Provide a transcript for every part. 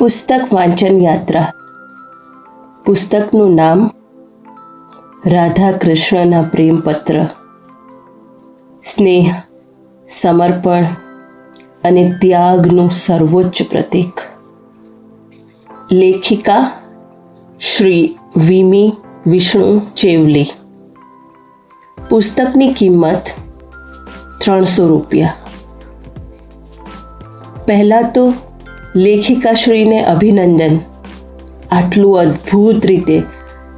પુસ્તક વાંચન યાત્રા. પુસ્તકનું નામ રાધા કૃષ્ણના પ્રેમપત્ર. સ્નેહ, સમર્પણ અને ત્યાગનું સર્વોચ્ચ પ્રતીક. લેખિકા શ્રી વિમી વિષ્ણુ ચેવલી. પુસ્તકની કિંમત ત્રણસો રૂપિયા. પહેલાં તો લેખિકાશ્રીને અભિનંદન. આટલું અદ્ભુત રીતે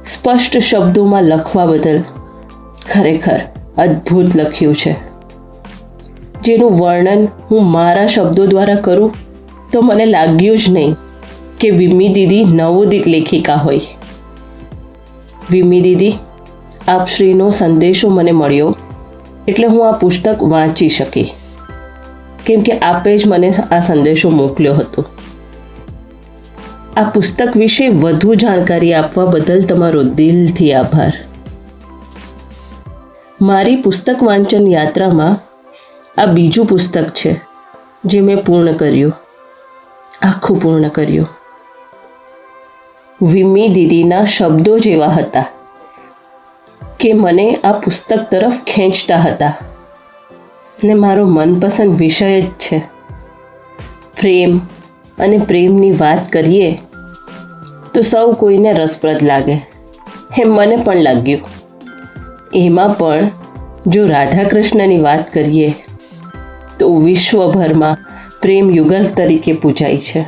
સ્પષ્ટ શબ્દોમાં લખવા બદલ ખરેખર અદ્ભુત લખ્યું છે. જેનું વર્ણન હું મારા શબ્દો દ્વારા કરું તો મને લાગ્યું જ નહીં કે વિમી દીદી નવોદિત લેખિકા હોય. વિમી દીદી, આપશ્રીનો સંદેશો મને મળ્યો એટલે હું આ પુસ્તક વાંચી શકી. કેમ કે આપે જ મને આ સંદેશો મોકલ્યો હતો. આ પુસ્તક વિશે વધુ જાણકારી આપવા બદલ તમારો દિલથી આભાર. મારી પુસ્તક વાંચન યાત્રામાં આ બીજું પુસ્તક છે, જે મેં પૂર્ણ કર્યું. આખું પૂર્ણ કર્યું. વિમી દીદીના શબ્દો જેવા હતા, કે મને આ પુસ્તક તરફ ખેંચતા હતા. ને મારો મનપસંદ વિષય જ છે. પ્રેમ અને પ્રેમની વાત કરીએ તો સૌ કોઈને રસપ્રદ લાગે, એમ મને પણ લાગ્યું. એમાં પણ જો રાધા કૃષ્ણની વાત કરીએ તો વિશ્વભરમાં પ્રેમ યુગલ તરીકે પૂજાય છે.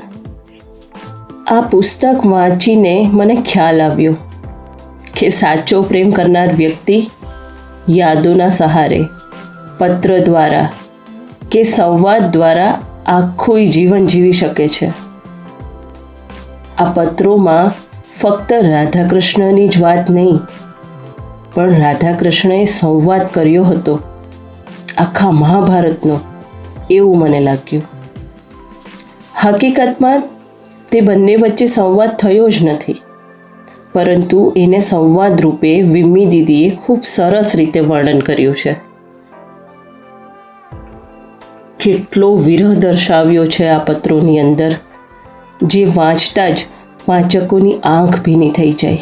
આ પુસ્તક વાંચીને મને ખ્યાલ આવ્યો કે સાચો પ્રેમ કરનાર વ્યક્તિ યાદોના સહારે પત્ર દ્વારા કે સંવાદ દ્વારા આખું જીવન જીવી શકે છે. આ પત્રોમાં ફક્ત રાધાકૃષ્ણની જ વાત નહીં, પણ રાધાકૃષ્ણએ સંવાદ કર્યો હતો આખા મહાભારતનો એવું મને લાગ્યું. હકીકતમાં તે બંને વચ્ચે સંવાદ થયો જ નથી, પરંતુ એને સંવાદ રૂપે વિમી દીદીએ ખૂબ સરસ રીતે વર્ણન કર્યું છે. કેટલો વિરહ દર્શાવ્યો છે આ પત્રોની અંદર? જે વાંચતા જ વાંચકોની આંખ ભીની થઈ જાય.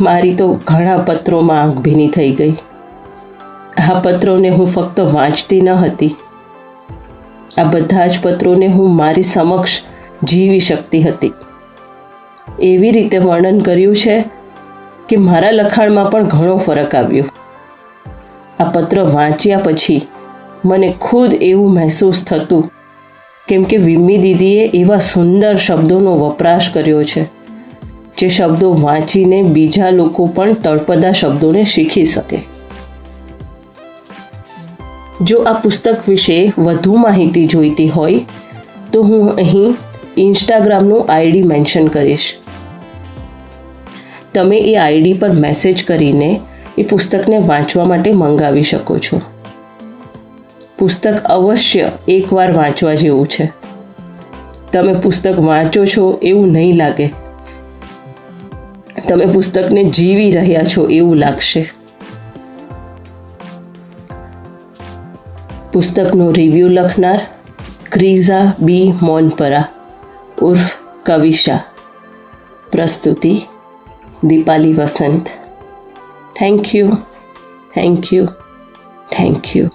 મારી તો ઘણા પત્રોમાં આંખ ભીની થઈ ગઈ. આ પત્રોને હું ફક્ત વાંચતી ન હતી. આ બધા જ પત્રોને હું મારી સમક્ષ જીવી શકતી હતી. એવી રીતે વર્ણન કર્યું છે કે મારા લખાણમાં પણ ઘણો ફરક આવ્યો. આ પત્ર વાંચ્યા પછી મને ખુદ એવું મહેસૂસ થતું, કેમ કે વિમી દીદીએ એવા સુંદર શબ્દોનો વપરાશ કર્યો છે, જે શબ્દો વાંચીને બીજા લોકો પણ તળપદા શબ્દોને શીખી શકે. જો આ પુસ્તક વિશે વધુ માહિતી જોઈતી હોય, તો હું અહીં ઇન્સ્ટાગ્રામનું આઈડી મેન્શન કરીશ. તમે એ આઈડી પર મેસેજ કરીને એ પુસ્તકને વાંચવા માટે મંગાવી શકો છો. પુસ્તક અવશ્ય એકવાર વાંચવા જેવું છે. તમે પુસ્તક વાંચો છો એવું નહીં લાગે. તમે પુસ્તકને જીવી રહ્યા છો એવું લાગશે. પુસ્તકનો રિવ્યૂ લખનાર ક્રીઝા બી. મોનપરા, ઉર્ફ કવિશા. પ્રસ્તુતિ Dipali Vasant. Thank you thank you thank you